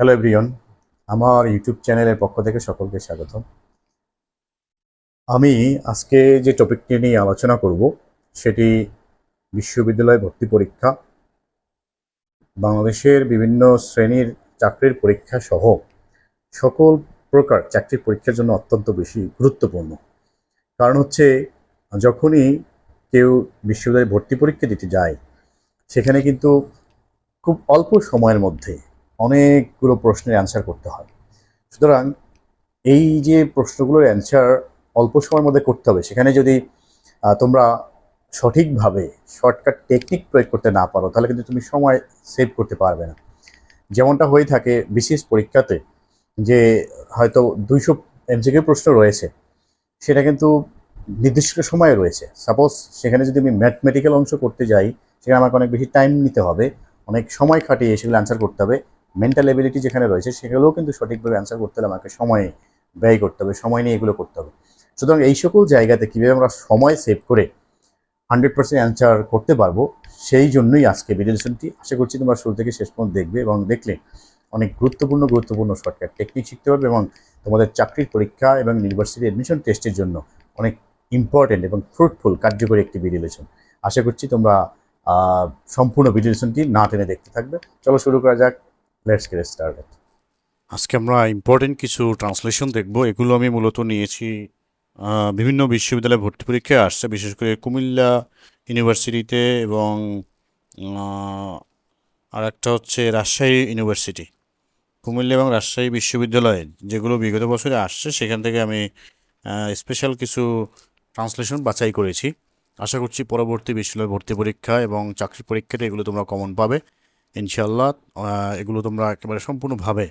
Hello everyone আমার YouTube চ্যানেলের পক্ষ থেকে সকলকে স্বাগত আমি আজকে যে টপিকটি নিয়ে আলোচনা করব, সেটি বিশ্ববিদ্যালয় ভর্তি পরীক্ষা, বাংলাদেশের বিভিন্ন শ্রেণির চাকরির পরীক্ষা সহ সকল প্রকার চাকরির পরীক্ষার জন্য অত্যন্ত বেশি গুরুত্বপূর্ণ। কারণ হচ্ছে, যখনই কেউ বিশ্ববিদ্যালয়ে ভর্তি পরীক্ষা দিতে যায়, সেখানে কিন্তু খুব অল্প সময়ের মধ্যে অনেকগুলো প্রশ্নের অ্যান্সার করতে হয়। সুতরাং এই যে প্রশ্নগুলোর অ্যান্সার অল্প সময়ের মধ্যে করতে হবে, সেখানে যদি তোমরা সঠিকভাবে শর্টকাট টেকনিক প্রয়োগ করতে না পারো, তাহলে কিন্তু তুমি সময় সেভ করতে পারবে না। যেমনটা হয়ে থাকে বিশেষ পরীক্ষাতে, যে হয়তো দুইশো এমসিকিউ প্রশ্ন রয়েছে, সেটা কিন্তু নির্দিষ্ট সময়ে রয়েছে। সাপোজ সেখানে যদি আমি ম্যাথমেটিক্যাল অংশ করতে যাই, সেখানে আমাকে অনেক বেশি টাইম নিতে হবে, অনেক সময় খাটিয়ে সেগুলো অ্যান্সার করতে হবে মেন্টাল এবিলিটি যেখানে রয়েছে, সেগুলোও কিন্তু সঠিকভাবে অ্যান্সার করতে হলে আমাকে সময় ব্যয় করতে হবে, সময় নিয়ে এগুলো করতে হবে। সুতরাং এই সকল জায়গাতে কীভাবে আমরা সময় সেভ করে হান্ড্রেড পার্সেন্ট অ্যান্সার করতে পারব, সেই জন্যই আজকে ভিডিও লেসনটি আশা করছি তোমরা শুরু থেকে শেষ পর্যন্ত দেখবে এবং দেখলে অনেক গুরুত্বপূর্ণ গুরুত্বপূর্ণ শর্টকাট টেকনিক শিখতে পারবে এবং তোমাদের চাকরির পরীক্ষা এবং ইউনিভার্সিটি অ্যাডমিশন টেস্টের জন্য অনেক ইম্পর্টেন্ট এবং ফ্রুটফুল কার্যকরী একটি ভিডিও আশা করছি তোমরা সম্পূর্ণ ভিডিও না টেনে দেখতে থাকবে। চলো শুরু করা যাক। লেটস গেট স্টার্টেড আজকে আমরা ইম্পর্টেন্ট কিছু ট্রান্সলেশন দেখব। এগুলো আমি মূলত নিয়েছি বিভিন্ন বিশ্ববিদ্যালয়ে ভর্তি পরীক্ষায় আসছে। বিশেষ করে কুমিল্লা ইউনিভার্সিটিতে এবং আর একটা হচ্ছে রাজশাহী ইউনিভার্সিটি। কুমিল্লা এবং রাজশাহী বিশ্ববিদ্যালয়ে যেগুলো বিগত বছরে আসছে, সেখান থেকে আমি স্পেশাল কিছু ট্রান্সলেশন বাছাই করেছি। আশা করছি পরবর্তী বিশ্ববিদ্যালয় ভর্তি পরীক্ষা এবং চাকরি পরীক্ষাতে এগুলো তোমরা কমন পাবে। ইনশাল্লাহ এগুলো তোমরা একেবারে সম্পূর্ণভাবে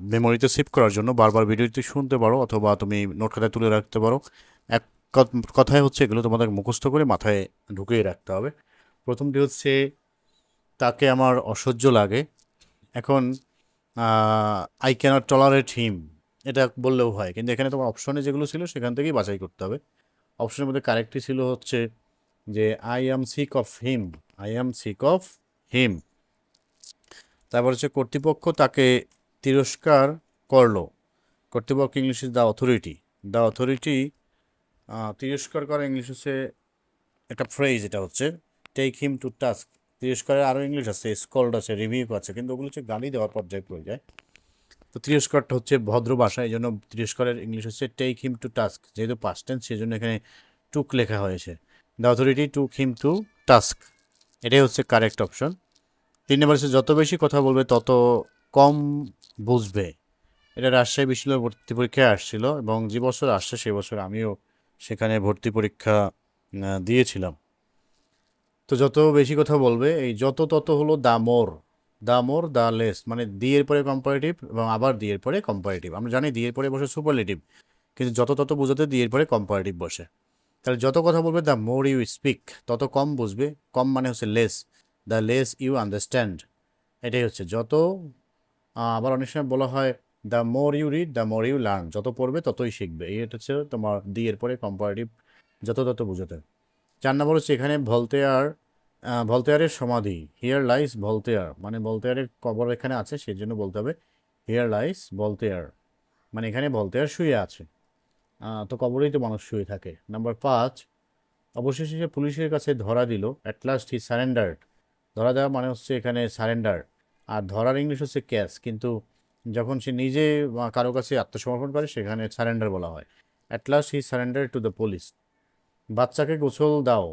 মেমোরিতে সেভ করার জন্য বারবার ভিডিওটি শুনতে পারো অথবা তুমি নোট খাতায় তুলে রাখতে পারো। এক কথ- কথায় হচ্ছে এগুলো তোমাদের মুখস্থ করে মাথায় ঢুকিয়ে রাখতে হবে। প্রথমটি হচ্ছে, তাকে আমার অসহ্য লাগে। এখন আই ক্যানট টলারেট হিম এটা বললেও হয়। কিন্তু এখানে তোমার অপশনে যেগুলো ছিল সেখান থেকেই বাছাই করতে হবে। অপশনের মধ্যে কারেক্টটি ছিল হচ্ছে যে I am sick of him I am sick of him তারপর হচ্ছে কর্তৃপক্ষ তাকে তিরস্কার করল। কর্তৃপক্ষ English the authority the authority তিরস্কার করা ইংলিশ হচ্ছে একটা ফ্রেজ এটা হচ্ছে। টেক হিম টু টাস্ক তিরস্কারের আরও ইংলিশ আছে স্কল্ড আছে রিভিউ আছে, কিন্তু ওগুলো হচ্ছে গালি দেওয়ার পর্যায়ে পড়ে যায়। তো তিরস্কারটা হচ্ছে ভদ্র ভাষা এই জন্য তিরস্কারের ইংলিশ হচ্ছে টেক হিম টু টাস্ক যেহেতু পাস্ট টেন্স সেই জন্য এখানে টুক লেখা হয়েছে। The authority took him to task এটাই হচ্ছে কারেক্ট অপশন তিন নম্বর হচ্ছে, যত বেশি কথা বলবে, তত কম বুঝবে। এটা রাজশাহী বিশ্ববিদ্যালয় ভর্তি পরীক্ষায় আসছিল এবং যে বছর আসছে সেই বছর আমিও সেখানে ভর্তি পরীক্ষা দিয়েছিলাম। তো যত বেশি কথা বলবে, এই যত তত হলো দা মোর দা মোর, দা লেস মানে দিয়ের পরে কম্পারেটিভ এবং আবার দিয়ের পরে কম্পারেটিভ আমরা জানি দিয়ের পরে বসে সুপারলেটিভ কিন্তু যত তত বোঝাতে দিয়ের পরে কম্পারেটিভ বসে। তাহলে যত কথা বলবে দ্য মোর ইউ স্পিক, তত কম বুঝবে। কম মানে হচ্ছে less. The less you understand. এটাই হচ্ছে, যত আবার অনেক সময় বলা হয়, the more you read, the more you learn. যত পড়বে, ততই শিখবে। এটা হচ্ছে তোমার দি এর পরে কম্পারেটিভ যত তত বুঝাতে। চার নম্বর হচ্ছে এখানে ভলতেয়ার ভলতেয়ারের সমাধি। Here lies Voltaire. মানে ভলতেয়ারের কবর এখানে আছে সেই জন্য বলতে হবে হিয়ার লাইস ভলতেয়ার। মানে এখানে ভলতেয়ার শুয়ে আছে। তো কবরেই তো মানুষ শুয়ে থাকে। নাম্বার পাঁচ, অবশেষে সে পুলিশের কাছে ধরা দিল। অ্যাট লাস্ট হি সারেন্ডার্ড ধরা দেওয়া মানে হচ্ছে এখানে সারেন্ডার আর ধরার ইংলিশ হচ্ছে ক্যাশ কিন্তু যখন সে নিজে কারও কাছে আত্মসমর্পণ করে, সেখানে সারেন্ডার বলা হয়। At last he surrender to the police বাচ্চাকে গোসল দাও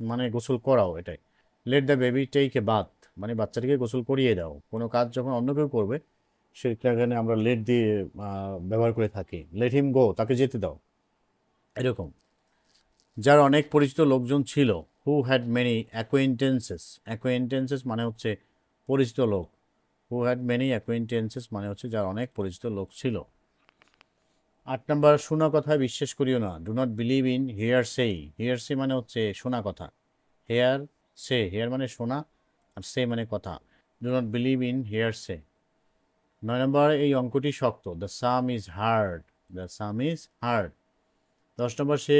মানে গোসল করাও এটাই। Let the baby take a bath মানে বাচ্চাটিকে গোসল করিয়ে দাও। কোনো কাজ যখন অন্য কেউ করবে, সেখানে আমরা লেট দিয়ে ব্যবহার করে থাকি। লেট হিম গো তাকে যেতে দাও। এরকম। যার অনেক পরিচিত লোকজন ছিল হু হ্যাড মেনি অ্যাকোয়েন্টেন্সেস অ্যাকোয়েন্টেন্সেস মানে হচ্ছে পরিচিত লোক। হু হ্যাড মেনি অ্যাকোয়েন্টেন্সেস মানে হচ্ছে যার অনেক পরিচিত লোক ছিল। আট নম্বর, শোনা কথায় বিশ্বাস করিও না। Do not believe in hearsay সেই হেয়ার সে মানে হচ্ছে শোনা কথা। হেয়ার সে হেয়ার মানে শোনা আর সে মানে কথা। Do not believe in hearsay নয় নম্বর, এই অঙ্কটি শক্ত। The sum is hard the sum is hard দশ নম্বর, সে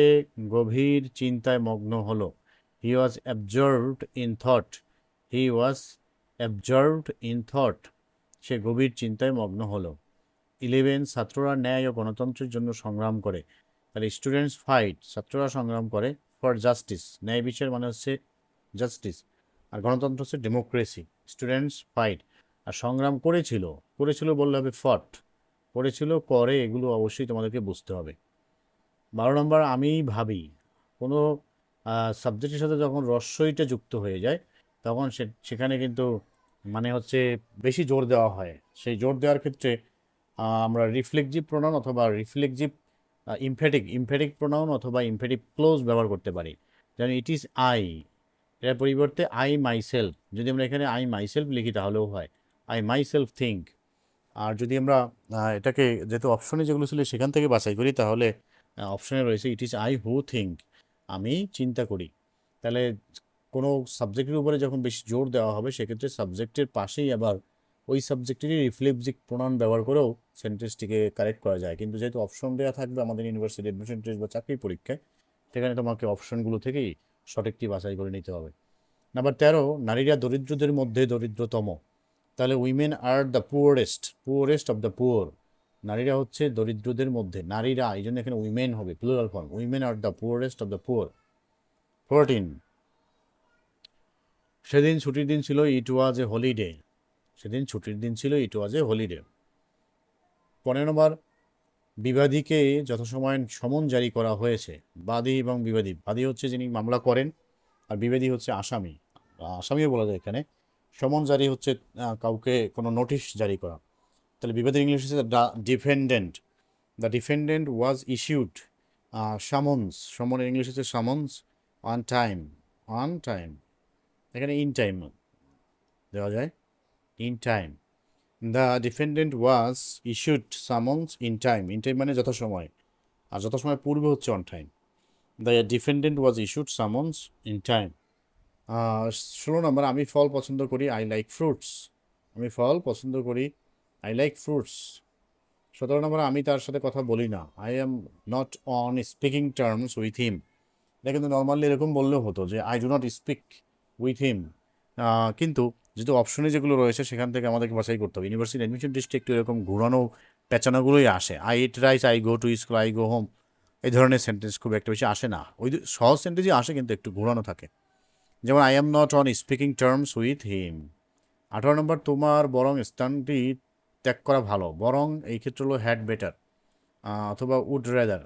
গভীর চিন্তায় মগ্ন হলো। He was absorbed in thought he was absorbed in thought সে গভীর চিন্তায় মগ্ন হলো। ইলেভেন ছাত্ররা ন্যায় ও গণতন্ত্রের জন্য সংগ্রাম করে। তাহলে স্টুডেন্টস ফাইট ছাত্ররা সংগ্রাম করে ফর জাস্টিস ন্যায় বিচার মানে হচ্ছে জাস্টিস আর গণতন্ত্র হচ্ছে ডেমোক্রেসি স্টুডেন্টস ফাইট আর সংগ্রাম করেছিল করেছিল বললে হবে ফট করেছিল, করে, এগুলো অবশ্যই তোমাদেরকে বুঝতে হবে। বারো নম্বর আমি ভাবি। কোনো সাবজেক্টের সাথে যখন রস্যইটা যুক্ত হয়ে যায়, তখন সেখানে কিন্তু মানে হচ্ছে বেশি জোর দেওয়া হয়। সেই জোর দেওয়ার ক্ষেত্রে আমরা রিফ্লেক্সিভ প্রোনাউন অথবা রিফ্লেক্সিভ ইমফেটিক ইমফেটিক প্রোনাউন অথবা ইমফেটিক ক্লোজ ব্যবহার করতে পারি। যেমন ইট ইজ আই এর পরিবর্তে আই মাইসেলফ যদি আমরা এখানে আই মাইসেলফ লিখি তাহলেও হয়। আই মাইসেলফ থিঙ্ক আর যদি আমরা এটাকে যেহেতু অপশনে যেগুলো ছিল সেখান থেকে বাছাই করি, তাহলে অপশনে রয়েছে it is I who think আমি চিন্তা করি। তাহলে কোনো সাবজেক্টের উপরে যখন বেশি জোর দেওয়া হবে, সেক্ষেত্রে সাবজেক্টের পাশেই আবার ওই সাবজেক্টেরই রিফ্লেক্সিভ প্রণয়ন ব্যবহার করেও সেন্টেন্সটিকে কারেক্ট করা যায়। কিন্তু যেহেতু অপশন দেওয়া থাকবে আমাদের ইউনিভার্সিটি অ্যাডমিশন টেস্ট বা চাকরি পরীক্ষায়, সেখানে তোমাকে অপশনগুলো থেকেই সঠিকটি বাছাই করে নিতে হবে। নাম্বার তেরো, নারীরা দরিদ্রদের মধ্যে দরিদ্রতম। তাহলে women are the poorest poorest of the poor নারীরা হচ্ছে দরিদ্রদের মধ্যে, নারীরা, এই জন্য এখানে উইমেন হবে plural form women are the poorest of the poor fourteen সেদিন ছুটির দিন ছিল ইট ওয়াজ এ হলিডে সেদিন ছুটির দিন ছিল ইট ওয়াজ এ হলিডে পনেরো নম্বর, বিবাদীকে যথাসময় সমন জারি করা হয়েছে। বাদী এবং বিবাদী, বাদী হচ্ছে যিনি মামলা করেন আর বিবাদী হচ্ছে আসামি। আসামিও বলা যায় এখানে। সমন জারি হচ্ছে কাউকে কোনো নোটিশ জারি করা। তাহলে বিবাদী ইংলিশ হচ্ছে the defendant the defendant was issued summons সমনের English হচ্ছে summons on time on time এখানে ইন টাইম দেওয়া যায় in time the defendant was issued summons in time in time মানে যথাসময়, আর যথাসময় পূর্বে হচ্ছে on time the defendant was issued summons in time ষোলো নম্বর আমি ফল পছন্দ করি আই লাইক ফ্রুটস আমি ফল পছন্দ করি আই লাইক ফ্রুটস সতেরো নম্বর আমি তার সাথে কথা বলি না। I am not on speaking terms with him এটা কিন্তু নর্মালি এরকম বললেও হতো যে I do not speak with him কিন্তু যেহেতু অপশনে যেগুলো রয়েছে, সেখান থেকে আমাদেরকে বাছাই করতে হবে। ইউনিভার্সিটি অ্যাডমিশন টেস্টে একটু এরকম ঘোরানো, পেঁচানোগুলোই আসে। I eat rice I go to school I go home এই ধরনের সেন্টেন্স খুব একটা বেশি আসে না। ওই সহজ সেন্টেন্সই আসে, কিন্তু একটু ঘোরানো থাকে। যেমন I am not on speaking terms with him আঠারো নম্বর, তোমার বরং স্থানটি ত্যাগ করা ভালো, বরং এই ক্ষেত্রে হলো হ্যাড বেটার অথবা উড রেদার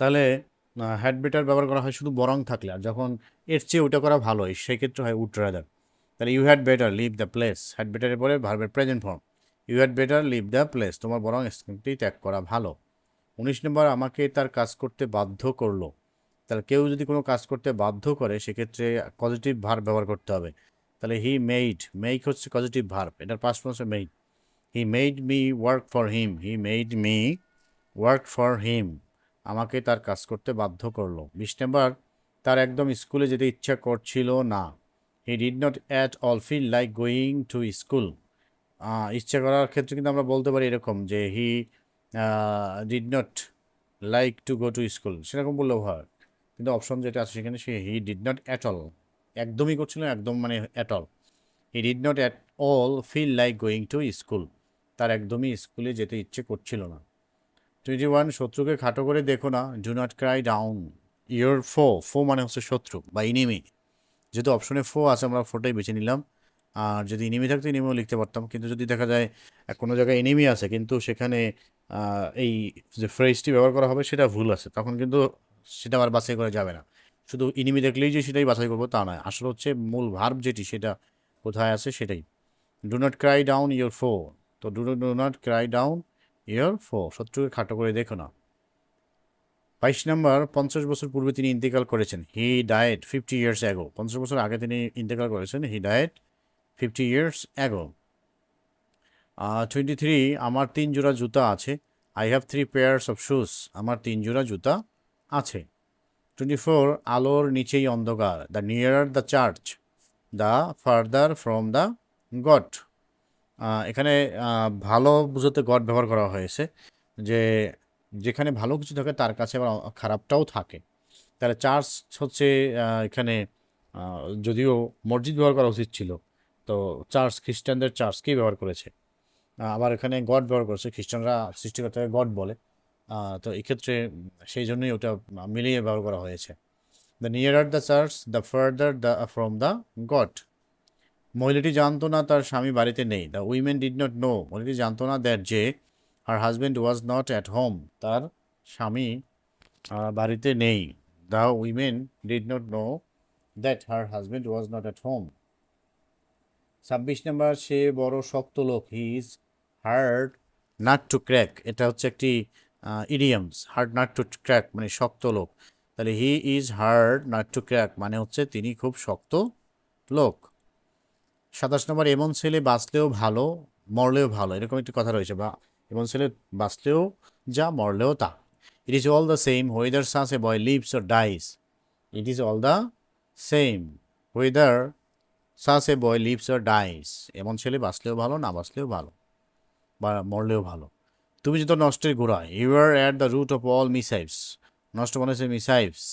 তাহলে হ্যাড বেটার ব্যবহার করা হয় শুধু বরং থাকলে, আর যখন এর চেয়ে ওটা করা ভালো সেই ক্ষেত্রে হয় উড রেদার তাহলে you had better leave the place had বেটারের পরে ভার্বের present form you had better leave the place তোমার বরং স্থানটি ত্যাগ করা ভালো। উনিশ নম্বর, আমাকে তার কাজ করতে বাধ্য করল। তাহলে কেউ যদি কোনো কাজ করতে বাধ্য করে, সেক্ষেত্রে পজিটিভ ভার্ব ব্যবহার করতে হবে। তাহলে হি মেইড মেইক হচ্ছে পজিটিভ ভার্ব এটার পাস্ট হচ্ছে made he made me work for him he made me work for him আমাকে তার কাজ করতে বাধ্য করল। বিশ নম্বর, তার একদম স্কুলে যেতে ইচ্ছা করছিল না। He did not at all feel like going to school ইচ্ছা করার ক্ষেত্রে কিন্তু আমরা বলতে পারি এরকম যে he did not like to go to school সেরকম বললেও হয়। কিন্তু অপশন যেটা আছে সেখানে সে he did not at all একদমই করছিল একদম মানে at all he did not at all feel like going to school তার একদমই স্কুলে যেতে ইচ্ছে করছিল না। টোয়েন্টি ওয়ান শত্রুকে খাটো করে দেখো না do not cry down your foe foe মানে হচ্ছে শত্রু বা ইনিমি যেহেতু অপশনে ফো আছে, আমরা ফোটাই বেছে নিলাম। আর যদি ইনিমি থাকতো ইনিমিও লিখতে পারতাম। কিন্তু যদি দেখা যায় কোনো জায়গায় ইনিমি আছে, কিন্তু সেখানে এই যে ফ্রেজটি ব্যবহার করা হবে, সেটা ভুল আছে। তখন কিন্তু সেটা আবার বাছাই করা যাবে না। শুধু ইনিমি দেখলেই যে সেটাই বাছাই করব, তা নয়। আসলে হচ্ছে মূল ভার্ব যেটি, সেটা কোথায় আছে সেটাই। Do not cry down your foe তো do do not cry down your foe শত্রুকে খাটো করে দেখো না। বাইশ নম্বর, পঞ্চাশ বছর পূর্বে তিনি ইন্তেকাল করেছেন। He died fifty years ago পঞ্চাশ বছর আগে তিনি ইন্তেকাল করেছেন। He died fifty years ago twenty three আমার তিন জোড়া জুতা আছে। I have three pairs of shoes আমার তিন জোড়া জুতা আছে। টোয়েন্টি ফোর আলোর নিচেই অন্ধকার। The near the church the farther from the god এখানে ভালো বুঝতে গড ব্যবহার করা হয়েছে যে যেখানে ভালো কিছু থাকে তার কাছে আবার খারাপটাও থাকে। তাহলে চার্চ হচ্ছে এখানে যদিও মসজিদ ব্যবহার করা উচিত ছিল, তো চার্চ, খ্রিস্টানদের চার্চকেই ব্যবহার করেছে। আবার এখানে গড ব্যবহার করেছে, খ্রিস্টানরা সৃষ্টিকর্তাকে গড বলে। তো এক্ষেত্রে সেই জন্যই ওটা মিলিয়ে ব্যবহার করা হয়েছে। The nearer the church the farther the from the god মহিলাটি জানতো না, তার স্বামী বাড়িতে নেই। The women did not know মহিলাটি জানতো না দ্যাট যে her husband was not at home তার স্বামী বাড়িতে নেই। The women did not know that her husband was not at home ছাব্বিশ নম্বর, সে বড় শক্ত লোক। He is hard nut to crack এটা হচ্ছে একটি idioms hard nut to crack মানে শক্ত লোক। তাহলে he is hard nut to crack মানে হচ্ছে তিনি খুব শক্ত লোক। সাতাশ নম্বর, এমন ছেলে বাঁচলেও ভালো, মরলেও ভালো, এরকম একটি কথা রয়েছে, বা এমন ছেলে বাঁচলেও যা, মরলেও তা। It is all the same whether such a boy lives or dies it is all the same whether such a boy lives or dies এমন ছেলে বাঁচলেও ভালো, না বাঁচলেও ভালো, বা মরলেও ভালো। তুমি যত নষ্টের গোড়া you are at the root of all মিসাইভস নষ্ট মানে হচ্ছে মিসাইভস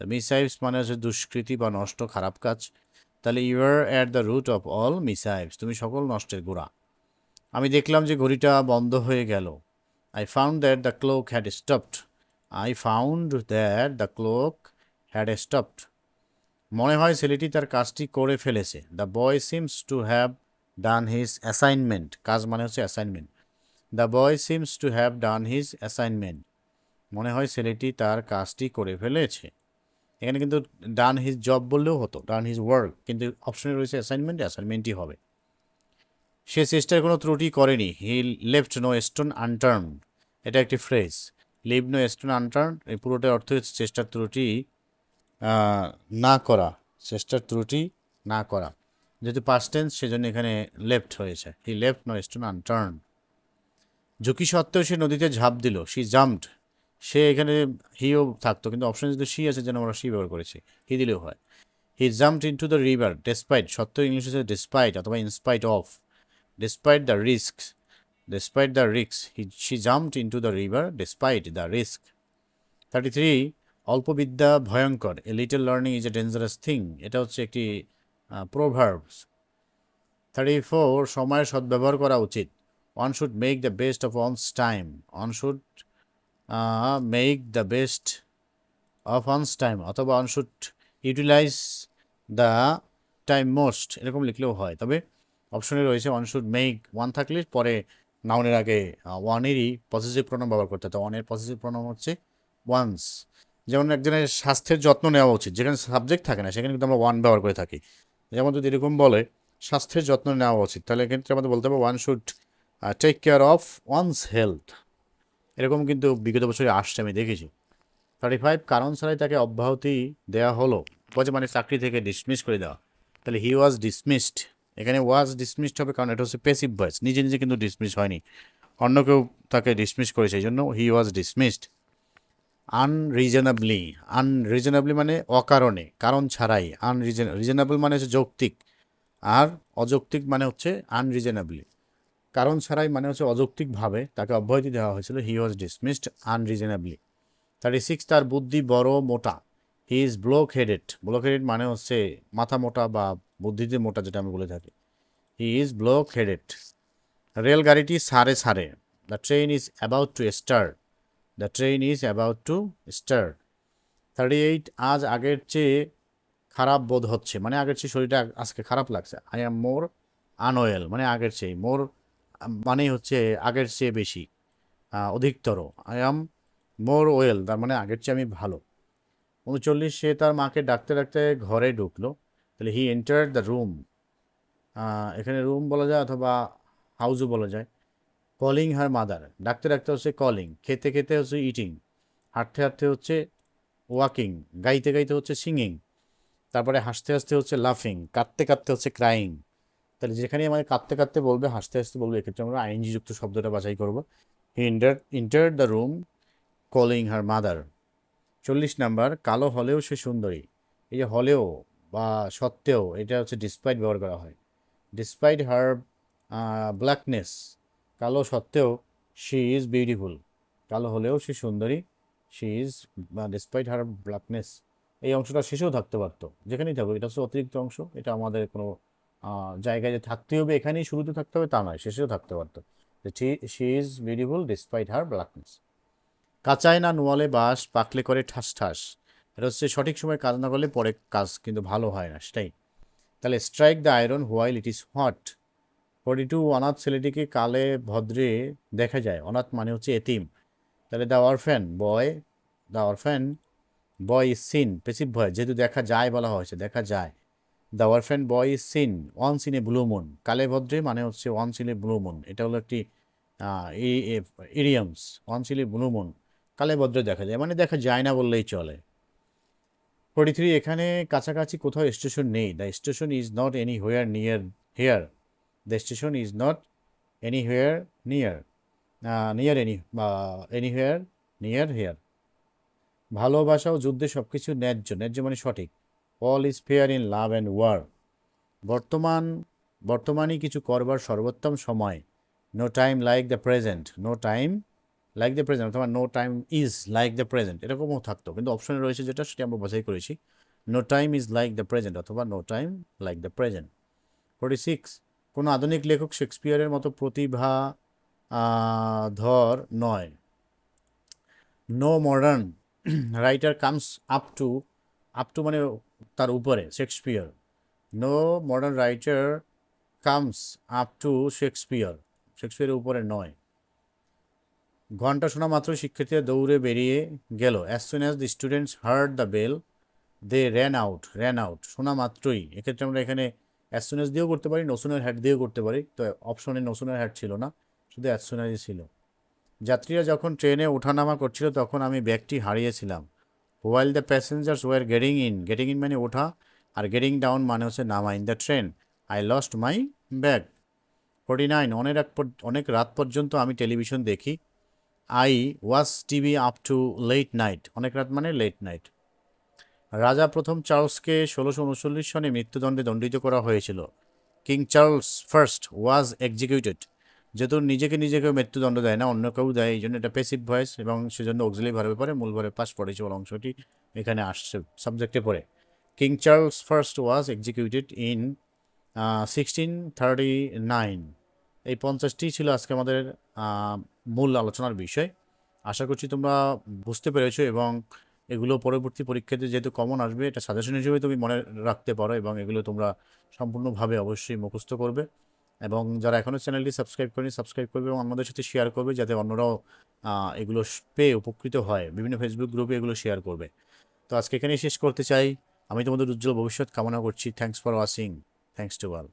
মিসাইভস মানে হচ্ছে দুষ্কৃতি বা নষ্ট, খারাপ কাজ। তাহলে you are at the root of all মিসাইভস তুমি সকল নষ্টের গোড়া। আমি দেখলাম যে ঘড়িটা বন্ধ হয়ে গেল। I found that the clock had stopped I found that the clock had stopped মনে হয় ছেলেটি তার কাজটি করে ফেলেছে। The boy seems to have done his assignment কাজ মানে হচ্ছে assignment the boy seems to have done his assignment মনে হয় ছেলেটি তার কাজটি করে ফেলেছে। এখানে কিন্তু ডান হিজ জব বললেও হতো ডান হিজ ওয়ার্ক কিন্তু অপশনে রয়েছে অ্যাসাইনমেন্ট অ্যাসাইনমেন্টই হবে। সে চেষ্টার কোনো ত্রুটি করেনি। He left no stone unturned এটা একটি phrase leave no stone unturned এই পুরোটার অর্থ হচ্ছে চেষ্টার ত্রুটি না করা। চেষ্টার ত্রুটি না করা। যেহেতু পাস্ট টেন্স সেজন্য এখানে লেফট হয়েছে। He left no stone unturned ঝুঁকি সত্ত্বেও সে নদীতে ঝাঁপ দিল। সি জাম্পড সে এখানে হিও থাকতো, কিন্তু অপশন যদি সি আছে যেন আমরা সি ব্যবহার করেছি। হি দিলেও হয়। He jumped into the river despite সত্ত্বেও ইংলিশ আছে ডেসপাইট অথবা in spite of despite the risk despite the risk he she jumped into the river despite the risk thirty three অল্প বিদ্যা ভয়ঙ্কর a little learning is a dangerous thing এটা হচ্ছে একটি proverbs thirty four সময়ের সদ্ব্যবহার করা উচিত। One should make the best of one's time one should make the best of one's time অথবা one should utilise the time most এরকম লিখলেও হয়। তবে অপশনে রয়েছে ওয়ান শুড মেক ওয়ান থাকলে পরে নাউনের আগে ওয়ানেরই পজিটিভ প্রণাম ব্যবহার করতে হতো ওয়ানের পজিটিভ প্রণাম হচ্ছে ওয়ান্স যেমন একজনের স্বাস্থ্যের যত্ন নেওয়া উচিত, যেখানে সাবজেক্ট থাকে না, সেখানে কিন্তু আমরা ওয়ান ব্যবহার করে থাকি। যেমন যদি এরকম বলে, স্বাস্থ্যের যত্ন নেওয়া উচিত, তাহলে এক্ষেত্রে আমাদের বলতে হবে one should take care of one's health এরকম কিন্তু বিগত বছরে আসছে, আমি দেখেছি। থার্টি ফাইভ কারণ ছাড়াই তাকে অব্যাহতি দেওয়া হলো। বলছে মানে চাকরি থেকে ডিসমিস করে দেওয়া। তাহলে হি ওয়াজ ডিসমিসড এখানে ওয়াজ ডিসমিসড হবে কারণ এটা হচ্ছে পেসিভ ভয়েস নিজে নিজে কিন্তু ডিসমিস হয়নি। অন্য কেউ তাকে ডিসমিস করেছে, এই জন্য হি ওয়াজ ডিসমিসড আনরিজনেবলি আনরিজনেবলি মানে অকারণে, কারণ ছাড়াই। আনরিজন রিজনেবল মানে হচ্ছে যৌক্তিক। আর অযৌক্তিক মানে হচ্ছে আনরিজনেবলি কারণ ছাড়াই মানে হচ্ছে অযৌক্তিকভাবে তাকে অব্যাহতি দেওয়া হয়েছিল। He was dismissed unreasonably thirty six তার বুদ্ধি বড় মোটা। He is block headed block headed মানে হচ্ছে মাথা মোটা বা বুদ্ধিতে মোটা যেটা আমি বলে থাকি। হি ইজ ব্লক হেডেড রেলগাড়িটি সারে সারে। The train is about to start the train is about to start thirty eight আজ আগের চেয়ে খারাপ বোধ হচ্ছে। মানে আগের চেয়ে শরীরটা আজকে খারাপ লাগছে। আই অ্যাম মোর আনওয়েল মানে আগের চেয়ে মোর মানেই হচ্ছে আগের চেয়ে বেশি অধিকতর। আই অ্যাম মোর ওয়েল তার মানে আগের চেয়ে আমি ভালো। উনচল্লিশ সে তার মাকে ডাকতে ডাকতে ঘরে ঢুকলো। তাহলে হি এন্টার দ্য রুম এখানে রুম বলা যায় অথবা হাউজও বলা যায়। কলিং হার মাদার ডাকতে ডাকতে হচ্ছে কলিং খেতে খেতে হচ্ছে ইটিং হাঁটতে হাঁটতে হচ্ছে ওয়াকিং গাইতে গাইতে হচ্ছে সিঙ্গিং তারপরে হাসতে হাসতে হচ্ছে লাফিং কাঁদতে কাঁদতে হচ্ছে ক্রাইং তাহলে যেখানে আমাদের কাঁদতে কাঁদতে বলবে, হাসতে হাসতে বলবে, এক্ষেত্রে আমরা আইনজি যুক্ত শব্দটা বাছাই করব। Enter enter the room calling her mother চল্লিশ নাম্বার, কালো হলেও সে সুন্দরী। এই যে হলেও বা সত্ত্বেও, এটা হচ্ছে ডিসপাইট ব্যবহার করা হয়। ডিসপাইট হার ব্ল্যাকনেস কালো সত্ত্বেও শি ইজ বিউটিফুল কালো হলেও সে সুন্দরী she is despite her blackness এই অংশটা শেষেও থাকতে পারতো। যেখানেই থাকুক, এটা হচ্ছে অতিরিক্ত অংশ, এটা আমাদের কোনো জায়গায় যে থাকতে হবে, এখানেই শুরুতে থাকতে হবে, তা নয়, শেষেও থাকতে পারতো। She is beautiful despite her blackness কাঁচায় না নোয়ালে বাস, পাকলে করে ঠাস ঠাস। এটা হচ্ছে সঠিক সময় কাজ না করলে পরে কাজ কিন্তু ভালো হয় না, সেটাই। তাহলে strike the iron while it is hot forty two অনাথ ছেলেটিকে কালে ভদ্রে দেখা যায়। অনাথ মানে হচ্ছে এতিম। তাহলে the orphan boy the orphan boy is seen passive voice যেহেতু দেখা যায় বলা হয়েছে, দেখা যায়। The orphan boy is seen once in a blue moon কালে ভদ্রে মানে হচ্ছে ওয়ান সিনে ব্লু মুন এটা হলো একটি ইরিয়ামস ওয়ান সিলে ব্লু মুন কালে ভদ্রে দেখা যায়। মানে দেখা যায় না বললেই চলে। ফোর্টি থ্রি এখানে কাছাকাছি কোথাও স্টেশন নেই। The station is not anywhere near here the station is not any here near near any any here near here ভালোবাসা ও যুদ্ধে সব কিছু ন্যায্য। ন্যায্য মানে সঠিক। All is fair in love and war বর্তমান, বর্তমানই কিছু করবার সর্বোত্তম সময়। No time like the present no time like the present অথবা no time is like the present এরকমও থাকতো। কিন্তু অপশনে রয়েছে যেটা, সেটা আমরা বাছাই করেছি। No time is like the present অথবা no time like the present forty six কোনো আধুনিক লেখক শেক্সপিয়ারের মতো প্রতিভা ধর নয়। No modern writer comes up to up to মানে তার উপরে, Shakespeare. No modern writer comes up to Shakespeare শেক্সপিয়ারের উপরে নয়। ঘণ্টা শোনা মাত্র শিক্ষার্থীরা দৌড়ে বেরিয়ে গেল। As soon as the students heard the bell they ran out ran out শোনা মাত্রই। এক্ষেত্রে আমরা এখানে অ্যাজ সুন অ্যাজ দিয়েও করতে পারি নসুনের হ্যাট দিয়েও করতে পারি। তো অপশনে নসুনের হ্যাট ছিল না, শুধু অ্যাজ সুন অ্যাজই ছিল। যাত্রীরা যখন ট্রেনে ওঠানামা করছিল, তখন আমি ব্যাগটি হারিয়েছিলাম। While the passengers were getting in getting in মানে ওঠা আর গেটিং ডাউন মানে হচ্ছে নামা in the train I lost my bag forty nine অনেক রাত অনেক রাত পর্যন্ত আমি টেলিভিশন দেখি। I watch TV up to late night অনেক রাত মানে লেট নাইট রাজা প্রথম চার্লসকে ষোলোশো উনচল্লিশ সনে মৃত্যুদণ্ডে দণ্ডিত করা হয়েছিল। King Charles first was executed যেহেতু নিজেকে নিজেকে মৃত্যুদণ্ড দেয় না, অন্য কেউ দেয়, এই জন্য এটা পেসিভ ভয়েস এবং সেজন্য অক্সিলি ভার্বে পরে, মূল ভার্বে পাস পড়েছে বলে অংশটি এখানে আসছে সাবজেক্টে পড়ে। King Charles first was executed in sixteen thirty nine এই পঞ্চাশটি ছিল আজকে আমাদের মূল আলোচনার বিষয়। আশা করছি তোমরা বুঝতে পেরেছ এবং এগুলো পরবর্তী পরীক্ষাতে যেহেতু কমন আসবে, এটা সাজেশন হিসেবে তুমি মনে রাখতে পারো এবং এগুলো তোমরা সম্পূর্ণভাবে অবশ্যই মুখস্থ করবে। এবং যারা এখনও চ্যানেলটি সাবস্ক্রাইব করেনি, সাবস্ক্রাইব করবে এবং আমাদের সাথে শেয়ার করবে যাতে অন্যরাও এগুলো পেয়ে উপকৃত হয়। বিভিন্ন ফেসবুক গ্রুপে এগুলো শেয়ার করবে। তো আজকে এখানেই শেষ করতে চাই। আমি তোমাদের উজ্জ্বল ভবিষ্যৎ কামনা করছি। Thanks for watching thanks to all